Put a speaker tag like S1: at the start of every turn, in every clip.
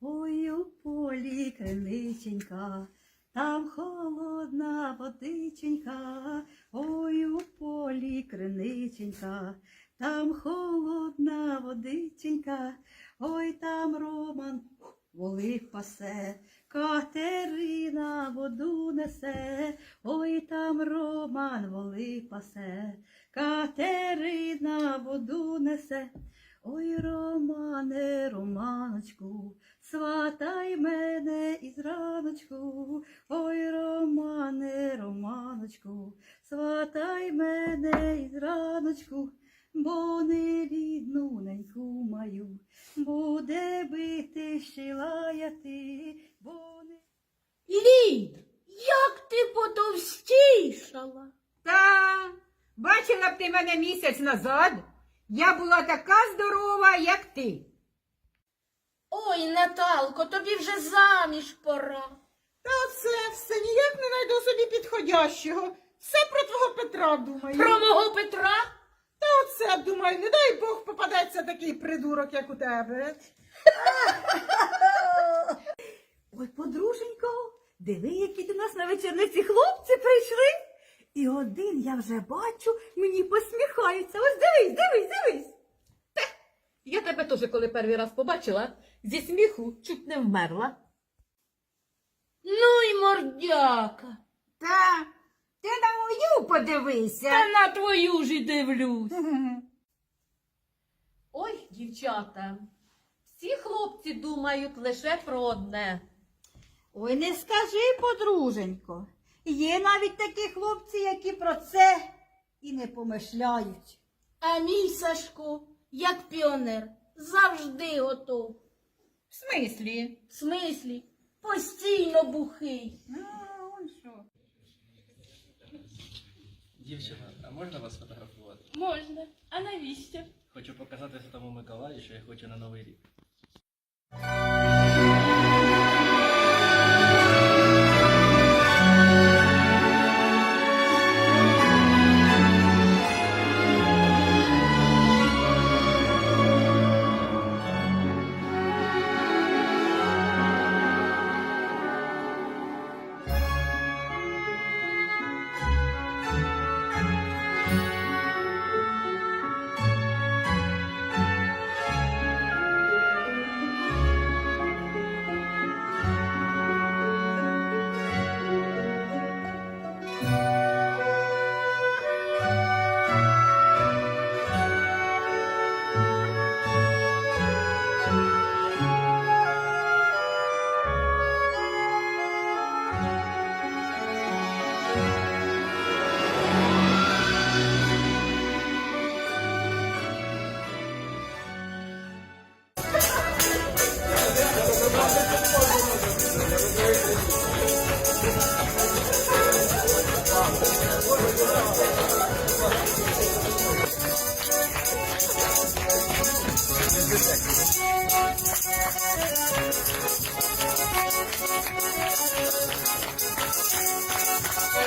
S1: Ой, у полі криниченька, там холодна водиченька, ой, у полі криниченька, там холодна водиченька, ой, там Роман волик пасе, Катерина воду несе, ой, там Роман волик пасе, Катерина воду несе. Ой, Романе, Романочку, сватай мене із раночку, ой, Романе, Романочку, сватай мене із раночку, бо не рідну неньку маю, буде бити ще лаяти, бо не.
S2: Лід, як ти потовстішала?
S3: Та бачила б ти мене місяць назад. Я була така здорова, як ти.
S2: Ой, Наталко, тобі вже заміж пора.
S4: Та це все ніяк не знайду собі підходящого. Все про твого Петра думаю.
S2: Про мого Петра?
S4: Та оце думаю, не дай Бог попадеться такий придурок, як у тебе.
S1: Ой, подруженько, диви, які до нас на вечорниці хлопці прийшли. Один я вже бачу, мені посміхається. Ось дивись, дивись, дивись.
S5: Я тебе теж, коли перший раз побачила, зі сміху чуть не вмерла.
S2: Ну й мордяка.
S3: Та ти на мою подивися.
S2: Та на твою ж і дивлюсь.
S5: Ой, дівчата, всі хлопці думають лише про одне.
S1: Ой, не скажи, подруженько. Є навіть такі хлопці, які про це і не помишляють.
S2: А мій Сашко, як піонер, завжди готов.
S3: В смислі?
S2: В смислі, постійно бухий.
S3: А, он що.
S6: Дівчина, а можна вас фотографувати?
S2: Можна. А навіщо?
S6: Хочу показати Святому Миколаю, що я хочу на Новий рік.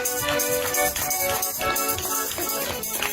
S6: Thank you.